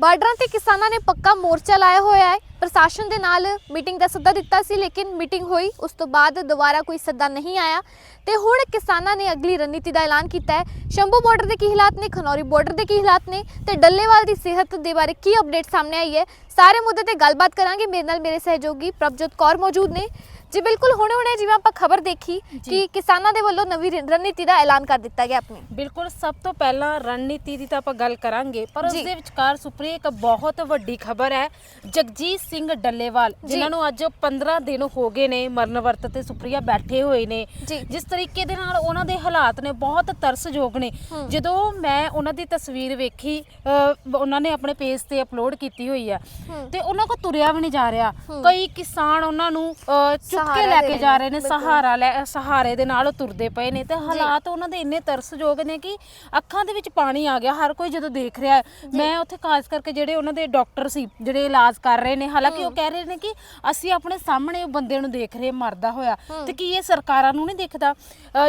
ਬਾਰਡਰਾਂ ਤੇ ਕਿਸਾਨਾਂ ਨੇ ਪੱਕਾ ਮੋਰਚਾ ਲਾਇਆ ਹੋਇਆ ਹੈ। ਪ੍ਰਸ਼ਾਸਨ ਦੇ ਨਾਲ ਮੀਟਿੰਗ ਦਾ ਸੱਦਾ ਦਿੱਤਾ ਸੀ, ਲੇਕਿਨ ਮੀਟਿੰਗ ਹੋਈ। ਉਸ ਤੋਂ ਬਾਅਦ ਦੁਬਾਰਾ ਕੋਈ ਸੱਦਾ ਨਹੀਂ ਆਇਆ। ਤੇ ਹੁਣ ਕਿਸਾਨਾਂ ਨੇ ਅਗਲੀ ਰਣਨੀਤੀ ਦਾ ਐਲਾਨ ਕੀਤਾ ਹੈ। ਸ਼ੰਭੂ ਬਾਰਡਰ ਦੇ ਕੀ ਹਾਲਾਤ ਨੇ, ਖਨੌਰੀ ਬਾਰਡਰ ਦੇ ਕੀ ਹਾਲਾਤ ਨੇ ਤੇ ਡੱਲੇਵਾਲ ਦੀ ਸਿਹਤ ਦੇ ਬਾਰੇ ਕੀ ਅਪਡੇਟ ਸਾਹਮਣੇ ਆਈ ਹੈ? ਸਾਰੇ ਮੁੱਦੇ ਤੇ ਗੱਲਬਾਤ ਕਰਾਂਗੇ। ਮੇਰੇ ਨਾਲ ਮੇਰੇ ਸਹਿਯੋਗੀ ਪ੍ਰਭਜੋਤ ਕੌਰ ਮੌਜੂਦ ਨੇ। ਜੀ ਬਿਲਕੁਲ ਹੁਣੇ ਹੁਣੇ ਜਿਵੇਂ ਆਪਾਂ ਖਬਰ ਦੇਖੀ ਕਿ ਕਿਸਾਨਾਂ ਦੇ ਵੱਲੋਂ ਨਵੀਂ ਰਣਨੀਤੀ ਦਾ ਐਲਾਨ ਕਰ ਦਿੱਤਾ ਗਿਆ ਆਪਣੀ ਬਿਲਕੁਲ ਸਭ ਤੋਂ ਪਹਿਲਾਂ ਰਣਨੀਤੀ ਦੀ ਤਾਂ ਆਪਾਂ ਗੱਲ ਕਰਾਂਗੇ ਪਰ ਉਸ ਜੀ। ਦੇ ਵਿਚਕਾਰ ਸੁਪਰੀ ਇੱਕ ਬਹੁਤ ਵੱਡੀ ਖਬਰ ਹੈ ਜਗਜੀਤ ਸਿੰਘ ਡੱਲੇਵਾਲ ਜੀ। ਜਿਨ੍ਹਾਂ ਨੂੰ ਅੱਜ 15 ਦਿਨ ਹੋ ਗਏ ਨੇ ਮਰਨ ਵਰਤ ਤੇ ਸੁਪਰੀਆ ਬੈਠੇ ਹੋਏ ਨੇ ਜੀ। ਜਿਸ ਤਰੀਕੇ ਦੇ ਨਾਲ ਉਹਨਾਂ ਦੇ ਹਾਲਾਤ ਨੇ ਬਹੁਤ ਤਰਸਯੋਗ ਨੇ ਹਮ। ਜਦੋਂ ਮੈਂ ਉਹਨਾਂ ਦੀ ਤਸਵੀਰ ਵੇਖੀ ਅ, ਉਹਨਾਂ ਨੇ ਆਪਣੇ ਪੇਜ ਤੇ ਅਪਲੋਡ ਕੀਤੀ ਹੋਈ ਆ ਹਮ। ਤੇ ਉਹਨਾਂ ਕੋ ਤੁਰਿਆ ਵੀ ਨਹੀਂ ਜਾ ਰਿਹਾ ਹਮ। ਕਈ ਕਿਸਾਨ ਉਹਨਾਂ ਨੂੰ ਅ, ਚੁੱਕ ਕੇ ਸਹਾਰਾ ਲੈ ਕੇ ਜਾ ਰਹੇ ਨੇ। ਸਹਾਰਾ ਲੈ ਸਹਾਰੇ ਦੇ ਨਾਲ ਤੁਰਦੇ ਪਏ ਨੇ ਤੇ ਹਾਲਾਤ ਉਹਨਾਂ ਦੇ ਇੰਨੇ ਤਰਸਯੋਗ ਨੇ ਕਿ ਅੱਖਾਂ ਦੇ ਵਿੱਚ ਪਾਣੀ ਆ ਗਿਆ ਹਰ ਕੋਈ ਜਦੋਂ ਦੇਖ ਰਿਹਾ ਮੈਂ ਉੱਥੇ ਖਾਸ ਕਰਕੇ ਜਿਹੜੇ ਉਹਨਾਂ ਦੇ ਡਾਕਟਰ ਸੀ ਜਿਹੜੇ ਇਲਾਜ ਕਰ ਰਹੇ ਨੇ ਹਾਲਾਂਕਿ ਉਹ ਕਹਿ ਰਹੇ ਨੇ ਕਿ ਅਸੀਂ ਆਪਣੇ ਸਾਹਮਣੇ ਉਹ ਬੰਦੇ ਨੂੰ ਦੇਖ ਰਹੇ ਮਰਦਾ ਹੋਇਆ। ਤੇ ਕੀ ਇਹ ਸਰਕਾਰਾਂ ਨੂੰ ਨਹੀਂ ਦਿਖਦਾ?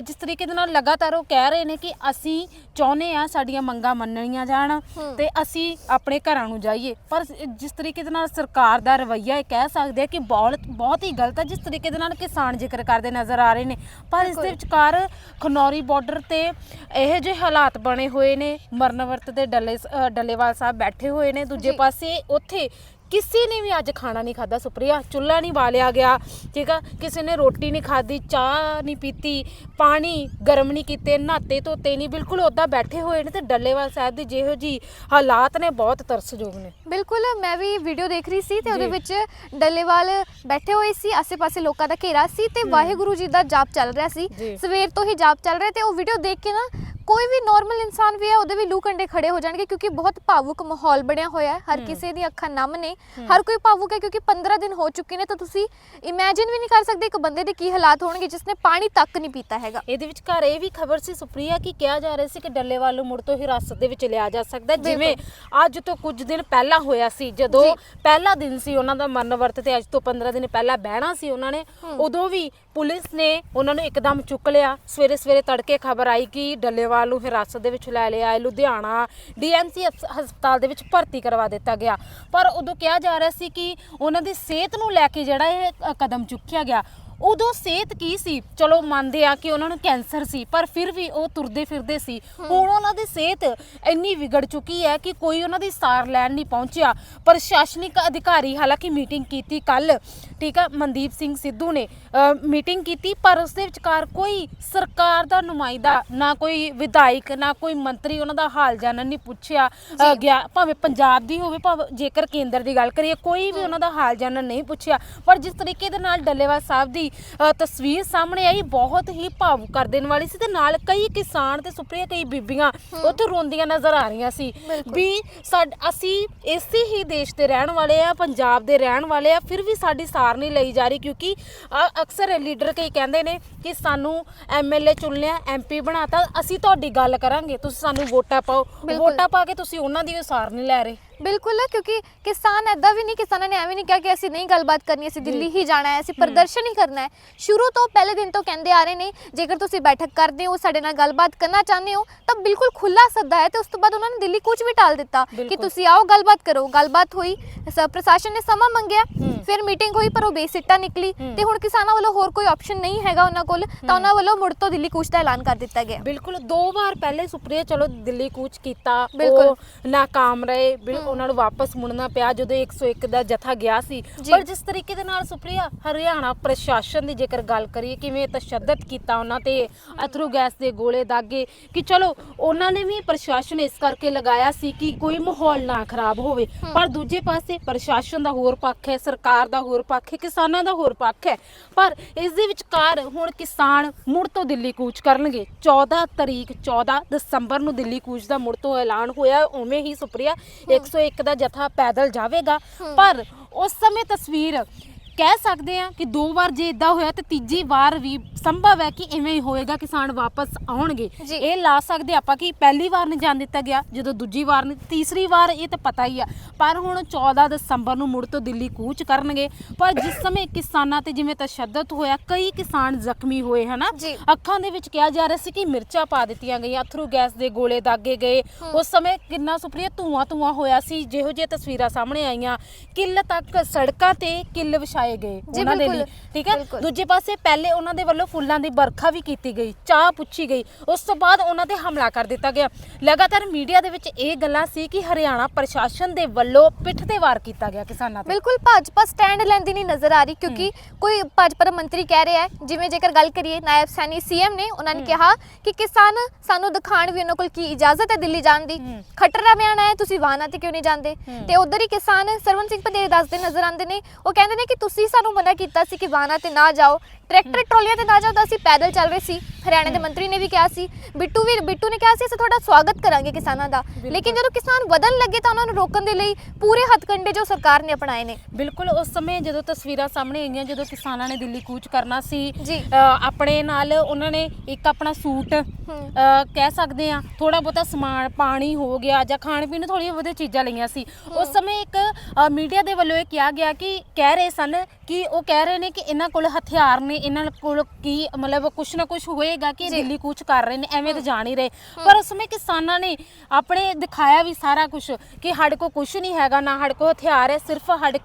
ਜਿਸ ਤਰੀਕੇ ਦੇ ਨਾਲ ਲਗਾਤਾਰ ਉਹ ਕਹਿ ਰਹੇ ਨੇ ਕਿ ਅਸੀਂ ਚਾਹੁੰਦੇ ਆ ਸਾਡੀਆਂ ਮੰਗਾਂ ਮੰਨਣੀਆਂ ਜਾਣ ਤੇ ਅਸੀਂ ਆਪਣੇ ਘਰਾਂ ਨੂੰ ਜਾਈਏ। ਪਰ ਜਿਸ ਤਰੀਕੇ ਦੇ ਨਾਲ ਸਰਕਾਰ ਦਾ ਰਵੱਈਆ ਇਹ ਕਹਿ ਸਕਦੇ ਆ ਕਿ ਬਹੁਤ ਬਹੁਤ ਹੀ ਗਲਤ ਹੈ। ਜਿਸ ਤਰੀਕੇ ਦੇ ਨਾਲ ਕਿਸਾਨ ਜ਼ਿਕਰ ਕਰਦੇ ਨਜ਼ਰ ਆ ਰਹੇ ਨੇ। ਪਰ ਇਸ ਦੇ ਵਿਚਕਾਰ ਖਨੌਰੀ ਬਾਰਡਰ ਤੇ ਇਹ ਜਿਹੇ ਹਾਲਾਤ ਬਣੇ ਹੋਏ ਨੇ। ਮਰਨ ਵਰਤ ਤੇ ਡੱਲੇ ਡੱਲੇਵਾਲ ਸਾਹਿਬ ਬੈਠੇ ਹੋਏ ਨੇ। ਦੂਜੇ। ਪਾਸੇ ਉੱਥੇ ਕਿਸੇ ਨੇ ਵੀ ਅੱਜ ਖਾਣਾ ਨਹੀਂ ਖਾਦਾ ਸੁਪਰੀਆ ਚੁੱਲ੍ਹਾ ਨਹੀਂ ਬਾਲਿਆ ਗਿਆ ਠੀਕ ਆ ਕਿਸੇ ਨੇ ਰੋਟੀ ਨਹੀਂ ਖਾਦੀ ਚਾਹ ਨਹੀਂ ਪੀਤੀ ਪਾਣੀ ਗਰਮ ਨਹੀਂ ਕੀਤੇ ਨਹਾਤੇ ਧੋਤੇ ਨਹੀਂ ਬਿਲਕੁਲ ਉੱਦਾਂ ਬੈਠੇ ਹੋਏ ਨੇ ਤੇ ਡੱਲੇਵਾਲ ਸਾਹਿਬ ਦੀ ਜਿਹੋ ਜੀ ਹਾਲਾਤ ਨੇ ਬਹੁਤ ਤਰਸਯੋਗ ਨੇ ਬਿਲਕੁਲ ਮੈਂ ਵੀ ਵੀਡੀਓ ਦੇਖ ਰਹੀ ਸੀ ਤੇ ਉਹਦੇ। ਵਿੱਚ ਡੱਲੇਵਾਲ ਬੈਠੇ ਹੋਏ ਸੀ ਆਸੇ-ਪਾਸੇ ਲੋਕਾਂ ਦਾ ਘੇਰਾ ਸੀ ਤੇ ਵਾਹਿਗੁਰੂ ਜੀ ਦਾ ਜਾਪ ਚੱਲ ਰਿਹਾ ਸੀ। ਸਵੇਰ ਤੋਂ ਹੀ ਜਾਪ ਚੱਲ ਰਿਹਾ ਤੇ ਉਹ ਵੀਡੀਓ ਦੇਖ ਕੇ ਨਾ ਕੋਈ ਵੀ ਨਾਰਮਲ ਇਨਸਾਨ ਵੀ ਹੈ ਉਹਦੇ ਵੀ ਲੂ ਕੰਡੇ ਖੜੇ ਹੋ ਜਾਣਗੇ ਕਿਉਂਕਿ ਬਹੁਤ ਭਾਵੁਕ ਮਾਹੌਲ ਬਣਿਆ ਹੋਇਆ ਹੈ। ਹਰ ਕਿਸੇ ਦੀ ਅੱਖਾਂ ਨਮ ਨੇ। ਹਰ ਕੋਈ ਭਾਵੁਕ ਹੈ ਕਿਉਂਕਿ 15 ਦਿਨ ਹੋ ਚੁੱਕੇ ਨੇ ਤਾਂ ਤੁਸੀਂ ਇਮੇਜਿਨ ਵੀ ਨਹੀਂ ਕਰ ਸਕਦੇ ਇੱਕ ਬੰਦੇ ਦੇ ਕੀ ਹਾਲਾਤ ਹੋਣਗੇ ਜਿਸਨੇ ਪਾਣੀ ਤੱਕ ਨਹੀਂ ਪੀਤਾ ਹੈਗਾ। ਇਹਦੇ ਵਿਚਕਾਰ ਇਹ ਵੀ ਖਬਰ ਸੀ ਸੁਪਰੀਆ ਕਿ ਕਿਹਾ ਜਾ ਰਿਹਾ ਸੀ ਕਿ ਡੱਲੇਵਾਲ ਨੂੰ ਮੁੜ ਤੋਂ ਹਿਰਾਸਤ ਦੇ ਵਿੱਚ ਲਿਆ ਜਾ ਸਕਦਾ। ਜਿਵੇਂ ਅੱਜ ਤੋਂ ਕੁਝ ਦਿਨ ਪਹਿਲਾਂ ਹੋਇਆ ਸੀ ਜਦੋਂ। ਪਹਿਲਾ ਦਿਨ ਸੀ ਉਹਨਾਂ ਦਾ ਮਰਨ ਵਰਤ ਤੇ ਅੱਜ ਤੋਂ 15 ਦਿਨ ਪਹਿਲਾਂ ਬਹਿਣਾ ਸੀ ਉਹਨਾਂ ਨੇ। ਉਦੋਂ ਵੀ ਪੁਲਿਸ ਨੇ ਉਹਨਾਂ ਨੂੰ ਇੱਕਦਮ ਚੁੱਕ ਲਿਆ। ਸਵੇਰੇ ਸਵੇਰੇ ਤੜਕੇ ਖਬਰ ਆਈ ਕਿ ਡੱਲੇਵਾਲ ਨੂੰ ਹਿਰਾਸਤ ਦੇ ਵਿੱਚ ਲੈ ਲਿਆ ਹੈ। ਲੁਧਿਆਣਾ ਡੀਐਮਸੀ ਹਸਪਤਾਲ ਦੇ ਵਿੱਚ ਭਰਤੀ ਕਰਵਾ ਦਿੱਤਾ ਗਿਆ। ਪਰ ਉਦੋਂ ਕਿਹਾ ਜਾ ਰਿਹਾ ਸੀ ਕਿ ਉਹਨਾਂ ਦੀ ਸਿਹਤ ਨੂੰ ਲੈ ਕੇ ਜਿਹੜਾ ਇਹ ਕਦਮ ਚੁੱਕਿਆ ਗਿਆ ਉਦੋਂ ਸਿਹਤ ਕੀ ਸੀ? ਚਲੋ ਮੰਨਦੇ ਆ ਕਿ ਉਹਨਾਂ ਨੂੰ ਕੈਂਸਰ ਸੀ ਪਰ ਫਿਰ ਵੀ ਉਹ ਤੁਰਦੇ ਫਿਰਦੇ ਸੀ। ਹੁਣ ਉਹਨਾਂ ਦੀ ਸਿਹਤ ਇੰਨੀ ਵਿਗੜ ਚੁੱਕੀ ਹੈ ਕਿ ਕੋਈ ਉਹਨਾਂ ਦੀ ਸਾਰ ਲੈਣ ਨਹੀਂ ਪਹੁੰਚਿਆ। ਪ੍ਰਸ਼ਾਸਨਿਕ ਅਧਿਕਾਰੀ ਹਾਲਾਂਕਿ ਮੀਟਿੰਗ ਕੀਤੀ ਕੱਲ ਠੀਕ ਆ ਮਨਦੀਪ ਸਿੰਘ ਸਿੱਧੂ ਨੇ ਮੀਟਿੰਗ ਕੀਤੀ ਪਰ ਉਸ ਦੇ ਵਿਚਕਾਰ ਕੋਈ ਸਰਕਾਰ ਦਾ ਨੁਮਾਇੰਦਾ ਨਾ ਕੋਈ ਵਿਧਾਇਕ ਨਾ ਕੋਈ ਮੰਤਰੀ ਉਹਨਾਂ ਦਾ ਹਾਲ ਜਾਣਨ ਨਹੀਂ ਪੁੱਛਿਆ ਅ, ਗਿਆ। ਭਾਵੇਂ ਪੰਜਾਬ ਦੀ ਹੋਵੇ ਭਾਵੇਂ ਜੇਕਰ ਕੇਂਦਰ ਦੀ ਗੱਲ ਕਰੀਏ ਕੋਈ ਵੀ ਉਹਨਾਂ ਦਾ ਹਾਲ ਜਾਣਨ ਨਹੀਂ ਪੁੱਛਿਆ। ਪਰ ਜਿਸ ਤਰੀਕੇ ਦੇ ਨਾਲ ਡੱਲੇਵਾਲ ਸਾਹਿਬ ਦੀ ਅ, ਤਸਵੀਰ ਸਾਹਮਣੇ ਆਈ ਬਹੁਤ ਹੀ ਭਾਵੁਕ ਕਰ ਦੇਣ ਵਾਲੀ ਸੀ ਤੇ ਨਾਲ ਕਈ ਕਿਸਾਨ ਤੇ ਸੁਪਰੀਆ ਕਈ ਬੀਬੀਆਂ ਉੱਥੇ ਰੋਂਦੀਆਂ ਨਜ਼ਰ ਆ ਰਹੀਆਂ ਸੀ। ਵੀ ਅਸੀਂ ਇਸੇ ਹੀ ਦੇਸ਼ ਦੇ ਰਹਿਣ ਵਾਲੇ ਆ ਪੰਜਾਬ ਦੇ ਰਹਿਣ ਵਾਲੇ ਆ ਫਿਰ ਵੀ ਸਾਡੀ ਸਾਰ ਨਹੀਂ ਲਈ ਜਾ ਰਹੀ ਕਿਉਂਕਿ ਅਕਸਰ ਲੀਡਰ ਕਈ ਕਹਿੰਦੇ ਨੇ ਕਿ ਸਾਨੂੰ ਐਮਐਲਏ ਚੁਣਿਆ ਐਮਪੀ ਬਣਾਤਾ ਅਸੀਂ ਤੁਹਾਡੀ ਗੱਲ ਕਰਾਂਗੇ ਤੁਸੀਂ ਸਾਨੂੰ ਵੋਟਾਂ ਪਾਓ। ਵੋਟਾਂ ਪਾ ਕੇ ਤੁਸੀਂ ਉਹਨਾਂ ਦੀ ਸਾਰ ਨਹੀਂ ਲੈ ਰਹੇ ਬਿਲਕੁਲ ਕਿਉਂਕਿ ਕਿਸਾਨ ਐਦਾਂ ਵੀ ਨਹੀਂ ਕਿਸਾਨਾਂ ਨੇ ਐਵੇਂ ਨਹੀਂ ਕਿਹਾ ਕਿ ਅਸੀਂ ਨਹੀਂ ਗੱਲਬਾਤ ਕਰਨੀ ਅਸੀਂ ਦਿੱਲੀ ਹੀ ਜਾਣਾ ਹੈ ਅਸੀਂ ਪ੍ਰਦਰਸ਼ਨ ਹੀ ਕਰਨਾ ਹੈ ਸ਼ੁਰੂ ਤੋਂ ਪਹਿਲੇ ਦਿਨ ਤੋਂ ਕਹਿੰਦੇ ਆ ਰਹੇ ਨੇ ਜੇਕਰ ਤੁਸੀਂ ਬੈਠਕ ਕਰਦੇ ਹੋ ਸਾਡੇ ਨਾਲ ਗੱਲਬਾਤ ਕਰਨਾ ਚਾਹੁੰਦੇ ਹੋ ਤਾਂ ਬਿਲਕੁਲ ਖੁੱਲਾ ਸੱਦਾ ਹੈ ਤੇ ਉਸ ਤੋਂ ਬਾਅਦ ਉਹਨਾਂ ਨੇ ਦਿੱਲੀ ਕੁਝ ਵੀ ਟਾਲ ਦਿੱਤਾ ਕਿ। ਤੁਸੀਂ ਆਓ ਗੱਲਬਾਤ ਕਰੋ ਗੱਲਬਾਤ ਹੋਈ ਸ- ਪ੍ਰਸ਼ਾਸਨ ਨੇ ਸਮਾਂ ਮੰਗਿਆ ਹੂੰ। ਫਿਰ ਮੀਟਿੰਗ ਹੋਈ ਪਰ ਉਹ ਬੇਸਿੱਟਾ ਨਿਕਲੀ। ਤੇ ਹੁਣ ਕਿਸਾਨਾਂ ਵੱਲੋਂ ਹੋਰ ਕੋਈ ਆਪਸ਼ਨ ਨਹੀਂ ਹੈਗਾ ਉਹਨਾਂ ਕੋਲ ਤਾਂ ਉਹਨਾਂ ਵੱਲੋਂ ਮੁੜ ਤੋਂ ਦਿੱਲੀ ਕੂਚ ਦਾ ਐਲਾਨ ਕਰ ਦਿੱਤਾ ਗਿਆ ਬਿਲਕੁਲ ਦੋ ਵਾਰ ਪਹਿਲੇ ਸੁਪਰੀਆ ਚਲੋ ਦਿੱਲੀ ਕੂਚ ਕੀਤਾ। ਉਹ ਨਾਕਾਮ ਰਹੇ ਉਹਨਾਂ ਨੂੰ ਵਾਪਸ ਮੁੜਨਾ ਪਿਆ ਜਦੋਂ 101 ਦਾ ਜਥਾ ਗਿਆ ਸੀ। ਪਰ ਜਿਸ ਤਰੀਕੇ ਦੇ ਨਾਲ ਸੁਪਰੀਆ ਹਰਿਆਣਾ ਪ੍ਰਸ਼ਾਸਨ ਦੀ ਜੇਕਰ ਗੱਲ ਕਰੀਏ ਕਿਵੇਂ ਤਸ਼ੱਦਦ ਕੀਤਾ ਉਹਨਾਂ ਤੇ ਅਥਰੂ ਗੈਸ ਦੇ ਗੋਲੇ ਦਾਗੇ ਕਿ ਚਲੋ ਉਹਨਾਂ ਨੇ ਵੀ ਪ੍ਰਸ਼ਾਸਨ ਇਸ ਕਰਕੇ ਲਗਾਇਆ ਸੀ ਕਿ ਕੋਈ ਮਾਹੌਲ ਨਾ ਖਰਾਬ ਹੋਵੇ ਪਰ ਦੂਜੇ ਪਾਸੇ ਪ੍ਰਸ਼ਾਸਨ ਦਾ ਹੋਰ ਪੱਖ ਹੈ ਸਰਕਾਰ ਦਾ ਹੋਰ ਪੱਖ ਹੈ ਕਿਸਾਨਾਂ ਦਾ ਹੋਰ ਪੱਖ ਹੈ। ਪਰ ਇਸ ਦੇ ਵਿਚਕਾਰ ਹੁਣ ਕਿਸਾਨ ਮੁੜ ਤੋਂ ਦਿੱਲੀ ਕੂਚ ਕਰਨਗੇ। 14 ਤਰੀਕ 14 ਦਸੰਬਰ ਨੂੰ ਦਿੱਲੀ ਕੂਚ ਦਾ ਮੁੜ ਤੋਂ ਐਲਾਨ ਹੋਇਆ ਉਵੇਂ ਹੀ ਸੁਪਰੀਆ 101 ਦਾ ਜਥਾ ਪੈਦਲ ਜਾਵੇਗਾ। ਪਰ ਉਸ ਸਮੇਂ ਤਸਵੀਰ ਕਹਿ ਸਕਦੇ ਆ ਕਿ ਦੋ ਵਾਰ ਜੇ ਇਦਾਂ ਹੋਇਆ ਤੇ ਤੀਜੀ ਵਾਰ ਵੀ ਸੰਭਵ ਹੈ ਕਿ ਇਵੇਂ ਹੀ ਹੋਏਗਾ ਕਿਸਾਨ ਵਾਪਸ ਆਉਣਗੇ। ਜੀ। ਇਹ ਲਾ ਸਕਦੇ ਆਪਾਂ ਕਿ ਪਹਿਲੀ ਵਾਰ ਨਹੀਂ ਜਾਣ ਦਿੱਤਾ ਗਿਆ ਜਦੋਂ ਦੂਜੀ ਵਾਰ ਨਹੀਂ ਤੀਸਰੀ ਵਾਰ ਇਹ ਤਾਂ ਪਤਾ ਹੀ ਆ। ਪਰ ਹੁਣ 14 ਦਸੰਬਰ ਨੂੰ ਮੁੜ ਤੋਂ ਦਿੱਲੀ ਕੂਚ ਕਰਨਗੇ। ਪਰ ਜਿਸ ਸਮੇਂ ਕਿਸਾਨਾਂ ਤੇ ਜਿਵੇਂ ਤਸ਼ੱਦਦ ਹੋਇਆ ਕਈ ਕਿਸਾਨ ਜ਼ਖਮੀ ਹੋਏ ਹਨਾ? ਜੀ। ਅੱਖਾਂ ਦੇ ਵਿੱਚ ਕਿਹਾ ਜਾ ਰਿਹਾ ਸੀ ਕਿ ਮਿਰਚਾਂ ਪਾ ਦਿੱਤੀਆਂ ਗਈਆਂ ਅਥਰੂ ਗੈਸ ਦੇ ਗੋਲੇ ਦਾਗੇ ਗਏ। ਉਸ ਸਮੇਂ ਕਿੰਨਾ ਸੁਪਰੀਆ ਧੂਆਂ ਧੂਆਂ ਹੋਇਆ ਸੀ ਜਿਹੋ ਜਿਹੀਆਂ ਤਸਵੀਰਾਂ ਸਾਹਮਣੇ ਆਈਆਂ। ਕਿੱਲ ਤੱਕ ਸੜਕਾਂ ਤੇ ਕਿੱਲ ਵਿਛਾਏ ਗਏ ਜੀ, ਉਹਨਾਂ ਦੇ ਬਿਲਕੁਲ, ਠੀਕ ਹੈ? ਬਿਲਕੁਲ। ਦੂਜੇ ਪਾਸੇ ਪਹਿਲੇ ਉਹਨਾਂ ਦੇ ਵੱਲੋਂ ਫੁੱਲਾਂ ਦੀ ਵਰਖਾ ਵੀ ਕੀਤੀ ਗਈ ਚਾਹ ਪੁੱਛੀ ਗਈ ਉਸ ਤੋਂ ਬਾਅਦ ਉਹਨਾਂ ਤੇ ਹਮਲਾ ਕਰ ਦਿੱਤਾ ਗਿਆ। ਲਗਾਤਾਰ ਮੀਡੀਆ ਦੇ ਵਿੱਚ ਇਹ ਗੱਲਾਂ ਸੀ ਕਿ ਹਰਿਆਣਾ ਪ੍ਰਸ਼ਾਸਨ ਦੇ ਵੱਲੋਂ ਪਿੱਠ ਤੇ ਵਾਰ ਕੀਤਾ ਗਿਆ ਕਿਸਾਨਾਂ ਤੇ। ਬਿਲਕੁਲ ਭਾਜਪਾ ਸਟੈਂਡ ਲੈਂਦੀ ਨਹੀਂ ਨਜ਼ਰ ਆ ਰਹੀ ਕਿਉਂਕਿ ਕੋਈ ਭਾਜਪਾ ਦਾ ਮੰਤਰੀ ਕਹਿ ਰਿਹਾ ਹੈ ਜਿਵੇਂ ਜੇਕਰ ਗੱਲ ਕਰੀਏ ਨਾਇਬ ਸੈਣੀ ਸੀਐਮ ਨੇ ਉਹਨਾਂ ਨੇ ਕਿਹਾ ਕਿ ਕਿਸਾਨ ਸਾਨੂੰ ਦਿਖਾਣ ਵੀ ਉਹਨਾਂ ਕੋਲ ਕੀ ਇਜਾਜ਼ਤ ਹੈ ਦਿੱਲੀ ਜਾਣ ਦੀ। ਹੂੰ। ਖੱਟਰ ਦਾ ਬਿਆਨ ਆਇਆ ਤੁਸੀਂ ਵਾਹਨਾਂ ਤੇ ਕਿਉਂ ਨਹੀਂ ਜਾਂਦੇ? ਹੂੰ। ਤੇ ਉਧਰ ਹੀ ਕਿਸਾਨ ਸਰਵਨ ਸਿੰਘ ਪੰਦੇਰ ਦੱਸਦੇ ਨਜ਼ਰ ਆਉਂਦੇ ਨੇ ਉਹ ਕਹਿੰਦੇ ਨੇ ਕਿ ਤੁਸੀਂ ਸਾਨੂੰ ਮਨਾ ਕੀਤਾ ਸੀ ਕਿ ਵਾਹਨਾਂ ਤੇ ਨਾ ਜਾਓ ਟਰੈਕਟਰ ਟਰਾਲੀਆਂ ਤੇ ਨਾ ਜਾਓ ਤਾਂ ਅਸੀਂ ਪੈਦਲ ਚੱਲ ਰਹੇ ਸੀ। ਹਰਿਆਣਾ ਦੇ ਮੰਤਰੀ ਨੇ ਵੀ ਕਿਹਾ ਸੀ ਬਿੱਟੂ ਵੀ ਬਿੱਟੂ ਨੇ ਕਿਹਾ ਸੀ ਅਸੀਂ ਤੁਹਾਡਾ ਸਵਾਗਤ ਕਰਾਂਗੇ ਕਿਸਾਨਾਂ ਦਾ। ਲੇਕਿਨ ਜਦੋਂ ਕਿਸਾਨ ਵਧਣ ਲੱਗੇ ਤਾਂ ਉਹਨਾਂ ਨੂੰ ਰੋਕਣ ਦੇ ਲਈ ਪੂਰੇ ਹੱਥਕੰਡੇ ਜੋ ਸਰਕਾਰ ਨੇ ਅਪਣਾਏ ਨੇ। ਬਿਲਕੁਲ ਉਸ ਸਮੇਂ ਜਦੋਂ ਤਸਵੀਰਾਂ ਸਾਹਮਣੇ ਆਈਆਂ ਜਦੋਂ ਕਿਸਾਨਾਂ ਨੇ ਦਿੱਲੀ ਕੂਚ ਕਰਨਾ ਸੀ ਜੀ। ਅ, ਆਪਣੇ ਨਾਲ ਉਹਨਾਂ ਨੇ ਇੱਕ ਆਪਣਾ ਸੂਟ। ਅ, ਕਹਿ ਸਕਦੇ ਆ ਥੋੜਾ ਬਹੁਤਾ ਸਮਾਨ ਪਾਣੀ ਹੋ ਗਿਆ ਜਾਂ ਖਾਣ ਪੀਣ ਨੂੰ ਥੋੜੀਆਂ ਵਧੀਆ ਚੀਜ਼ਾਂ ਲਈਆਂ ਸੀ। ਉਸ ਸਮੇਂ ਇੱਕ ਮੀਡੀਆ ਦੇ ਵੱਲੋਂ ਇਹ ਕਿਹਾ ਗਿਆ ਕਿ ਕਹਿ ਰਹੇ ਸਨ ਕਿ ਉਹ ਕਹਿ ਰਹੇ ਨੇ ਕਿ ਇਹਨਾਂ ਕੋਲ ਹਥਿਆਰ ਨੇ ਇਹਨਾਂ ਕੋਲ ਕੀ ਮਤਲਬ ਕੁਛ ਨਾ ਕੁਛ ਹੋਏਗਾ ਕਿ। ਦਿੱਲੀ ਕੂਚ ਕਰ ਰਹੇ ਨੇ ਐਵੇਂ ਤਾਂ ਜਾਣ ਹੀ ਰਹੇ। ਪਰ ਉਸ ਸਮੇਂ ਕਿਸਾਨਾਂ ਨੇ ਆਪਣੇ ਦਿਖਾਇਆ ਵੀ ਸਾਰਾ ਕੁਝ ਕਿ ਸਾਡੇ ਕੋਲ ਕੁਝ ਨਹੀਂ ਹੈਗਾ ਨਾ ਸਾਡੇ ਕੋਲ ਹਥਿਆਰ ਹੈ ਸਿਰਫ ਸਾਡੇ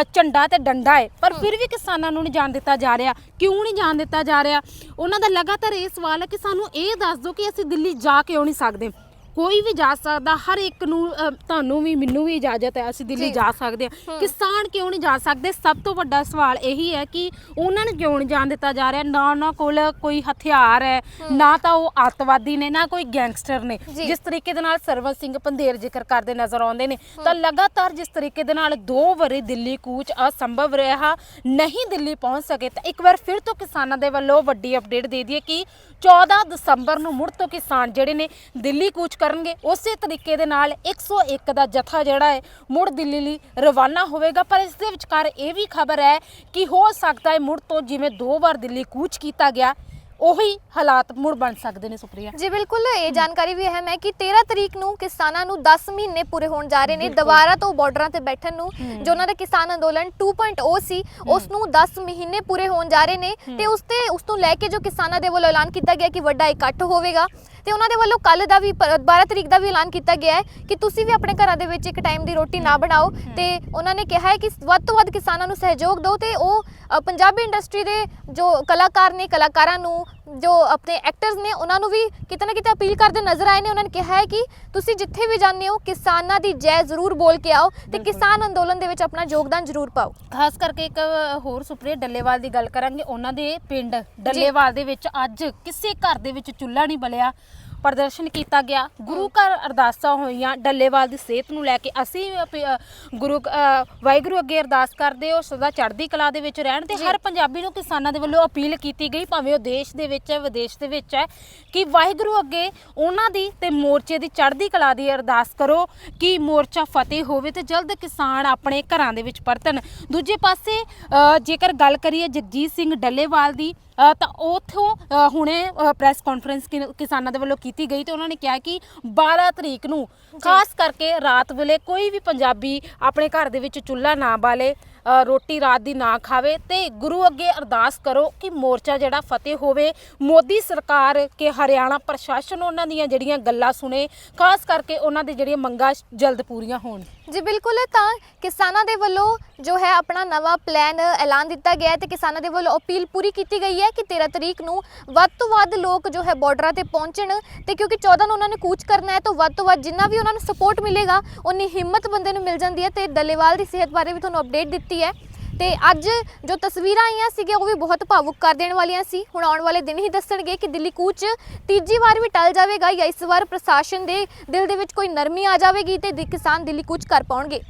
ਅ, ਝੰਡਾ ਤੇ ਡੰਡਾ ਹੈ। ਪਰ ਫਿਰ ਵੀ ਕਿਸਾਨਾਂ ਨੂੰ ਨਹੀਂ ਜਾਣ ਦਿੱਤਾ ਜਾ ਰਿਹਾ। ਕਿਉਂ ਨਹੀਂ ਜਾਣ ਦਿੱਤਾ ਜਾ ਰਿਹਾ? ਉਹਨਾਂ ਦਾ ਲਗਾਤਾਰ ਇਹ ਸਵਾਲ ਹੈ ਕਿ ਸਾਨੂੰ ਇਹ ਦੱਸ ਦਿਓ ਕਿ ਅਸੀਂ ਦਿੱਲੀ ਜਾ ਕਿਉਂ ਨਹੀਂ ਸਕਦੇ। ਕੋਈ ਵੀ ਜਾ ਸਕਦਾ ਹਰ ਇੱਕ ਨੂੰ ਅ, ਤੁਹਾਨੂੰ ਵੀ ਮੈਨੂੰ ਵੀ ਇਜਾਜ਼ਤ ਹੈ ਅਸੀਂ ਦਿੱਲੀ ਜੀ। ਸਕਦੇ ਹਾਂ। ਕਿਸਾਨ ਕਿਉਂ ਨਹੀਂ ਜਾ ਸਕਦੇ? ਸਭ ਤੋਂ ਵੱਡਾ ਸਵਾਲ ਇਹੀ ਹੈ ਕਿ ਉਹਨਾਂ ਨੂੰ ਕਿਉਂ ਨਹੀਂ ਜਾਣ ਦਿੱਤਾ ਜਾ ਰਿਹਾ? ਨਾ ਉਹਨਾਂ ਕੋਲ ਕੋਈ ਹਥਿਆਰ ਹੈ ਨਾ ਤਾਂ ਉਹ ਅੱਤਵਾਦੀ ਨੇ ਨਾ ਕੋਈ ਗੈਂਗਸਟਰ ਨੇ। ਜੀ। ਜਿਸ ਤਰੀਕੇ ਦੇ ਨਾਲ ਸਰਵਨ ਸਿੰਘ ਪੰਧੇਰ ਜ਼ਿਕਰ ਕਰਦੇ ਨਜ਼ਰ ਆਉਂਦੇ ਨੇ ਤਾਂ ਲਗਾਤਾਰ ਜਿਸ ਤਰੀਕੇ ਦੇ ਨਾਲ ਦੋ ਵਾਰੀ ਦਿੱਲੀ ਕੂਚ ਅਸੰਭਵ ਰਿਹਾ ਨਹੀਂ ਦਿੱਲੀ ਪਹੁੰਚ ਸਕੇ ਤਾਂ ਇੱਕ ਵਾਰ ਫਿਰ ਤੋਂ ਕਿਸਾਨਾਂ ਦੇ ਵੱਲੋਂ ਵੱਡੀ ਅਪਡੇਟ ਦੇ ਦਈਏ ਕਿ 14 ਦਸੰਬਰ ਨੂੰ ਮੁੜ ਤੋਂ ਕਿਸਾਨ ਜਿਹੜੇ ਨੇ ਦਿੱਲੀ ਕੂਚ ਕਰਨਗੇ। ਉਸੇ ਤਰੀਕੇ ਦੇ ਨਾਲ 101 ਦਾ ਜਥਾ ਜਿਹੜਾ ਹੈ ਮੁੜ ਦਿੱਲੀ ਲਈ ਰਵਾਨਾ ਹੋਵੇਗਾ। ਪਰ ਇਸ ਦੇ ਵਿਚਕਾਰ ਇਹ ਵੀ ਖਬਰ ਹੈ ਕਿ ਹੋ ਸਕਦਾ ਹੈ ਮੁੜ ਤੋਂ ਜਿਵੇਂ ਦੋ ਵਾਰ ਦਿੱਲੀ ਕੂਚ ਕੀਤਾ ਗਿਆ ਉਹੀ ਹਾਲਾਤ ਮੁੜ ਬਣ ਸਕਦੇ ਨੇ ਸੁਪਰੀਆ। ਜੀ ਬਿਲਕੁਲ। ਇਹ ਜਾਣਕਾਰੀ ਵੀ ਹੈ ਕਿ 13 ਤਰੀਕ ਨੂੰ ਕਿਸਾਨਾਂ ਨੂੰ 10 ਮਹੀਨੇ ਪੂਰੇ ਹੋਣ ਜਾ ਰਹੇ ਨੇ ਦੁਬਾਰਾ ਤੋਂ ਬਾਰਡਰਾਂ ਤੇ ਬੈਠਣ ਨੂੰ ਜੋ ਉਹਨਾਂ ਦਾ ਕਿਸਾਨ ਅੰਦੋਲਨ 2.0 ਸੀ ਉਸ ਨੂੰ 10 ਮਹੀਨੇ ਪੂਰੇ ਹੋਣ ਜਾ ਰਹੇ ਨੇ ਤੇ ਉਸ ਤੇ ਉਸ ਤੋਂ ਲੈ ਕੇ ਜੋ ਕਿਸਾਨਾਂ ਦੇ ਵੱਲੋਂ ਐਲਾਨ ਕੀਤਾ ਗਿਆ ਕਿ ਵੱਡਾ ਇਕੱਠ ਹੋਵੇਗਾ ਤੇ ਉਹਨਾਂ ਦੇ ਵੱਲੋਂ ਕੱਲ ਦਾ ਵੀ ਪ- 12 ਤਰੀਕ ਦਾ ਵੀ ਐਲਾਨ ਕੀਤਾ ਗਿਆ ਹੈ ਕਿ ਤੁਸੀਂ ਵੀ ਆਪਣੇ ਘਰਾਂ ਦੇ ਵਿੱਚ ਇੱਕ ਟਾਈਮ ਦੀ ਰੋਟੀ ਨਾ ਬਣਾਓ। ਤੇ ਉਹਨਾਂ ਨੇ ਕਿਹਾ ਹੈ ਕਿ ਵੱਧ ਤੋਂ ਵੱਧ ਕਿਸਾਨਾਂ ਨੂੰ ਸਹਿਯੋਗ ਦਿਓ ਤੇ ਉਹ ਅ, ਪੰਜਾਬੀ ਇੰਡਸਟਰੀ ਦੇ ਜੋ ਕਲਾਕਾਰ ਨੇ ਕਲਾਕਾਰਾਂ ਨੂੰ ਜੋ ਆਪਣੇ ਐਕਟਰਸ ਨੇ ਉਹਨਾਂ ਨੂੰ ਵੀ ਕਿਤੇ ਨਾ ਕਿਤੇ ਅਪੀਲ ਕਰਦੇ ਨਜ਼ਰ ਆਏ ਨੇ। ਉਹਨਾਂ ਨੇ ਕਿਹਾ ਹੈ ਕਿ ਤੁਸੀਂ ਜਿੱਥੇ ਵੀ ਜਾਂਦੇ ਹੋ ਕਿਸਾਨਾਂ ਦੀ ਜੈ ਜ਼ਰੂਰ ਬੋਲ ਕੇ ਆਓ ਤੇ ਕਿਸਾਨ ਅੰਦੋਲਨ ਦੇ ਵਿੱਚ ਆਪਣਾ ਯੋਗਦਾਨ ਜ਼ਰੂਰ ਪਾਓ। ਖਾਸ ਕਰਕੇ ਇੱਕ ਹੋਰ ਸੁਪਰੀਆ ਡੱਲੇਵਾਲ ਦੀ ਗੱਲ ਕਰਾਂਗੇ। ਉਹਨਾਂ ਦੇ ਪਿੰਡ ਡੱਲੇਵਾਲ ਦੇ ਵਿੱਚ ਅੱਜ ਕਿਸੇ ਘਰ ਦੇ ਵਿੱਚ ਚੁੱਲ੍ਹਾ ਨਹੀਂ ਬਲਿਆ। ਪ੍ਰਦਰਸ਼ਨ ਕੀਤਾ ਗਿਆ। ਗੁਰੂ ਘਰ ਅਰਦਾਸਾਂ ਹੋਈਆਂ। ਡੱਲੇਵਾਲ ਦੀ ਸਿਹਤ ਨੂੰ ਲੈ ਕੇ ਅਸੀਂ ਅ, ਗੁਰੂ ਅ, ਵਾਹਿਗੁਰੂ ਅੱਗੇ ਅਰਦਾਸ ਕਰਦੇ ਹੋ। ਸਦਾ ਚੜ੍ਹਦੀ ਕਲਾ ਦੇ ਵਿੱਚ ਰਹਿਣ ਤੇ। ਹਰ ਪੰਜਾਬੀ ਨੂੰ ਕਿਸਾਨਾਂ ਦੇ ਵੱਲੋਂ ਅਪੀਲ ਕੀਤੀ ਗਈ ਭਾਵੇਂ ਉਹ ਦੇਸ਼ ਦੇ ਵਿੱਚ ਹੈ ਵਿਦੇਸ਼ ਦੇ ਵਿੱਚ ਹੈ ਕਿ ਵਾਹਿਗੁਰੂ ਅੱਗੇ ਉਹਨਾਂ ਦੀ ਤੇ ਮੋਰਚੇ ਦੀ ਚੜ੍ਹਦੀ ਕਲਾ ਦੀ ਅਰਦਾਸ ਕਰੋ ਕਿ ਮੋਰਚਾ ਫਤਿਹ ਹੋਵੇ ਤੇ ਜਲਦ ਕਿਸਾਨ ਆਪਣੇ ਘਰਾਂ ਦੇ ਵਿੱਚ ਪਰਤਣ। ਦੂਜੇ ਪਾਸੇ ਅ, ਜੇਕਰ ਗੱਲ ਕਰੀਏ ਜਗਜੀਤ ਸਿੰਘ ਡੱਲੇਵਾਲ ਦੀ ਅ, ਤਾਂ ਉਥੋਂ ਹੁਣੇ ਪ੍ਰੈਸ ਕਾਨਫਰੰਸ ਕਿਸਾਨਾਂ ਦੇ ਵੱਲੋਂ ਕੀਤੀ ਗਈ ਤੇ ਉਹਨਾਂ ਨੇ ਕਿਹਾ ਕਿ 12 ਤਰੀਕ ਨੂੰ ਖਾਸ ਕਰਕੇ ਰਾਤ ਵੇਲੇ ਕੋਈ ਵੀ ਪੰਜਾਬੀ ਆਪਣੇ ਘਰ ਦੇ ਵਿੱਚ ਚੁੱਲ੍ਹਾ ਨਾ ਬਾਲੇ ਅ, ਰੋਟੀ ਰਾਤ ਦੀ ਨਾ ਖਾਵੇ ਤੇ ਗੁਰੂ ਅੱਗੇ ਅਰਦਾਸ ਕਰੋ ਕਿ ਮੋਰਚਾ ਜਿਹੜਾ ਫਤਿਹ ਹੋਵੇ ਮੋਦੀ ਸਰਕਾਰ ਕੇ ਹਰਿਆਣਾ ਪ੍ਰਸ਼ਾਸਨ ਉਹਨਾਂ ਦੀਆਂ ਜਿਹੜੀਆਂ ਗੱਲਾਂ ਸੁਣੇ ਖਾਸ ਕਰਕੇ ਉਹਨਾਂ ਦੀ ਜਿਹੜੀਆਂ ਮੰਗਾਂ ਜਲਦ ਪੂਰੀਆਂ ਹੋਣ। ਜੀ, ਬਿਲਕੁਲ ਤਾਂ ਕਿਸਾਨਾਂ ਦੇ ਵੱਲੋਂ ਜੋ ਹੈ ਆਪਣਾ ਨਵਾਂ ਪਲਾਨ ਐਲਾਨ ਦਿੱਤਾ ਗਿਆ ਹੈ ਤੇ ਕਿਸਾਨਾਂ ਦੇ ਵੱਲੋਂ ਅਪੀਲ ਪੂਰੀ ਕੀਤੀ ਗਈ ਹੈ ਕਿ 13 ਤਰੀਕ ਨੂੰ ਵੱਧ ਤੋਂ ਵੱਧ ਲੋਕ ਜੋ ਹੈ ਬਾਰਡਰਾਂ ਤੇ ਪਹੁੰਚਣ ਤੇ ਕਿਉਂਕਿ 14 ਨੂੰ ਉਹਨਾਂ ਨੇ ਕੂਚ ਕਰਨਾ ਹੈ, ਤਾਂ ਵੱਧ ਤੋਂ ਵੱਧ ਜਿੰਨਾ ਵੀ ਉਹਨਾਂ ਨੂੰ ਸਪੋਰਟ ਮਿਲੇਗਾ, ਉਨੀ ਹਿੰਮਤ ਬੰਦੇ ਨੂੰ ਮਿਲ ਜਾਂਦੀ ਹੈ ਤੇ ਡੱਲੇਵਾਲ ਦੀ ਸਿਹਤ ਬਾਰੇ ਵੀ ਤੁਹਾਨੂੰ ਅਪਡੇਟ ਦਿੱਤੀ ਹੈ। ਤੇ ਅੱਜ ਜੋ ਤਸਵੀਰਾਂ ਆਈਆਂ ਸੀਗੀਆਂ, ਉਹ ਵੀ ਬਹੁਤ ਭਾਵੁਕ ਕਰ ਦੇਣ ਵਾਲੀਆਂ ਸੀ। ਹੁਣ ਆਉਣ ਵਾਲੇ ਦਿਨ ਹੀ ਦੱਸਣਗੇ ਕਿ ਦਿੱਲੀ ਕੂਚ ਤੀਜੀ ਵਾਰ ਵੀ ਟਲ ਜਾਵੇਗਾ ਜਾਂ ਇਸ ਵਾਰ ਪ੍ਰਸ਼ਾਸਨ ਦੇ ਦਿਲ ਦੇ ਵਿੱਚ ਕੋਈ ਨਰਮੀ ਆ ਜਾਵੇਗੀ ਤੇ ਦਿ- ਕਿਸਾਨ ਦਿੱਲੀ ਕੂਚ ਕਰ ਪਾਉਣਗੇ।